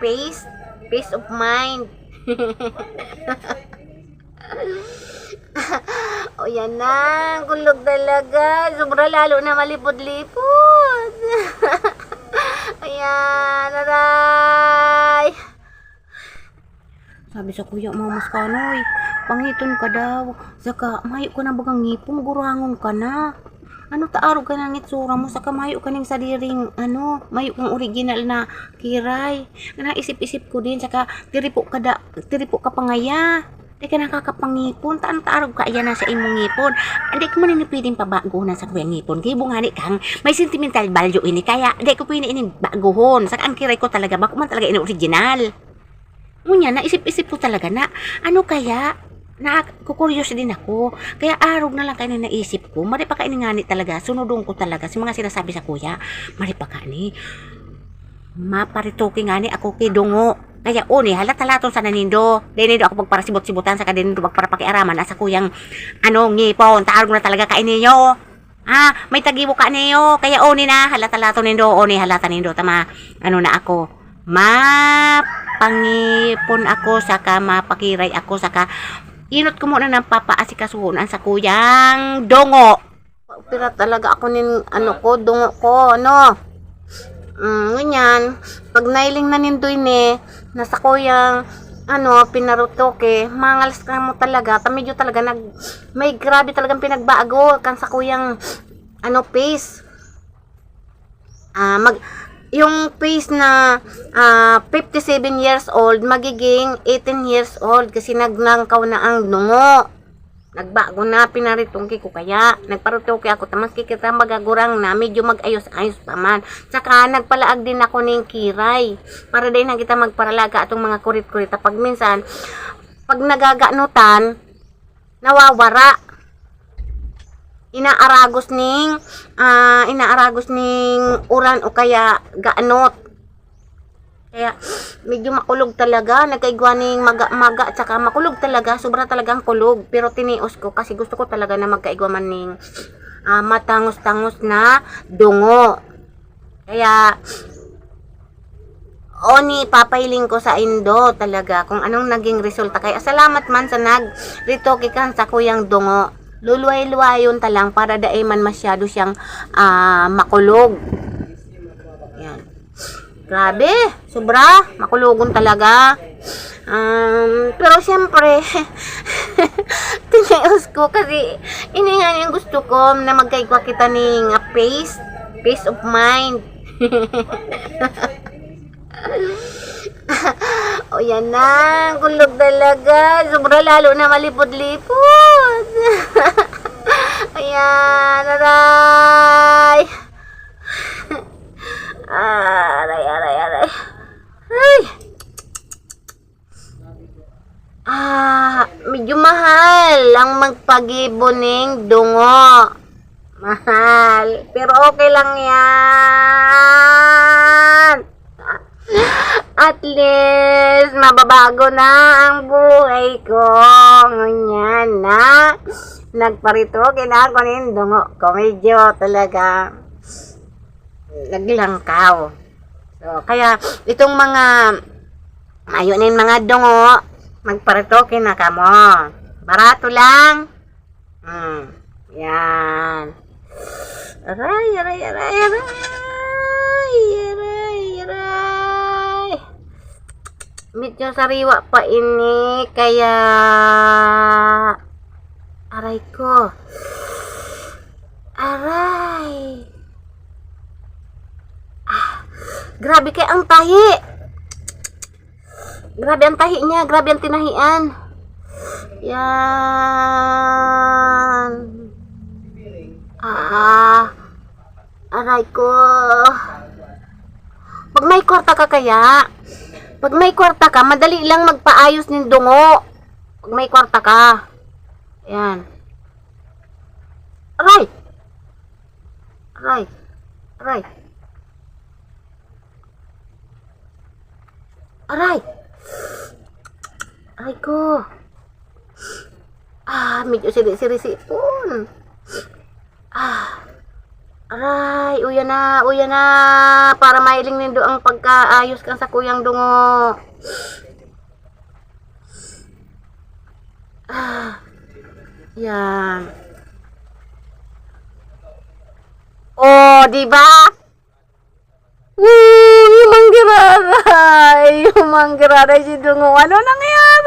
peace. Peace of mind. o yan na, kulog talaga. Sobra lalo na malipod-lipod. Ayan, aray. Sabi sa kuya, mamas ka noy. Pangiton ka daw. Saka, mayo ka na bagang ngipon, gurangon ka na. Ano taarog ka ng itsura mo, saka mayo ka ng sadiring, ano, mayo kang original na kiray. Na isip-isip ko din, saka tiripo ka da, tiripo ka pangaya. Di ka nakakapangipon, taan taarog ka ayan na sa imong ngipon. Hindi ko man pwedeng pabago na sa kuyang ngipon. Kaya bungani kang may sentimental value ini. Kaya di ko pwede ini baguhon. Saka ang kiray ko talaga, bako man talaga ini original. Ngunya, naisip-isip ko talaga na, ano kaya, na kukuryos din ako. Kaya arog na lang kayo na naisip ko. Mari pa ka ngani talaga. Sunodong ko talaga. Sa mga sinasabi sa kuya, mari pa ka ni. Maparitoki nga ni ako kay Dungo. Kaya uni, halata laton sa nanindo. Dahil nindo ako magparasibot-sibutan sa kadinindo magparapakiaraman. Asa kuyang, ano, ngipon. Taarog na talaga kain ninyo. Ah, may tagibo ka niyo. Kaya uni na, halata laton nindo. Uni, halata nindo. Tama, ano na ako. Mapangipon ako, saka mapakiray ako, saka inot ko muna ng papaasikasuhunan sa kuyang dongo. Pira talaga ako nin, ano ko, dongo ko, ano. Mm, ganyan. Pag nailing na nindoy ni, nasa kuyang, ano, pinarutoke, mangalas ka mo talaga. Ta medyo talaga nag, may grabe talagang pinagbago kan sa kuyang, ano, pace. Ah, mag, yung face na ah, 57 years old, magiging 18 years old kasi nagnangkaw na ang dungo. Nagbago na, pinaritungki ko kaya. Nagparutoke ako, tamas kikita magagurang na, medyo mag-ayos-ayos pa man. Tsaka nagpalaag din ako ng kiray. Para din na kita magparalaga atong mga kurit-kurit. Pag minsan, pag nagaganutan, nawawara inaaragos ning ah, inaaragos ning uran o kaya gaanot. Kaya medyo makulog talaga. Nagkaigwa ning maga, maga at saka makulog talaga. Sobra talagang kulog. Pero tinios ko kasi gusto ko talaga na magkaigwa man ning ah, matangos-tangos na dungo. Kaya Oni, papailing ko sa Indo talaga kung anong naging resulta. Kaya salamat man sa nag ritoke kan sa kuyang dungo. Luluway-luwayon ta lang para daay man masyado siyang ah, makulog. Yan. Grabe, sobra, makulugon talaga. Um, pero siyempre, tinios ko kasi ini nga yung gusto ko na magkaigwa kita ning ah, peace, peace of mind. o yan na, kulog talaga. Sobra lalo na malipod-lipod. Ayan, aray. aray, aray, aray. Ay. Ah, medyo mahal ang magpagiboning dungo. Mahal. Pero okay lang yan. At least, mababago na ang buhay ko. Ngunyan na. Nagparito, ng dungo ko. Medyo talaga naglangkaw. So, kaya, itong mga ayunin mga dungo, magparito na kamo. Barato lang. Hmm. Yan. Aray, aray, aray. Aray, aray. Medyo sariwa pa ini, kaya... Aray ko. Aray. Ah, grabe kay ang tahi. Grabe ang tahi niya, grabe ang tinahian. Yan. Ah. Aray ko. Pag may kwarta ka kaya, pag may kwarta ka, madali lang magpaayos ng dungo. Pag may kwarta ka. Yan. Aray! Aray! Aray! Aray! Aray ko! Ah, medyo siri-siri sipon. Aray, uya na, uya na. Para mailing nindo ang pagkaayos kan sa kuyang dungo. Ah, yan. Oh, di ba? Woo. Yung manggiraray si Dungo. Ano nangyari?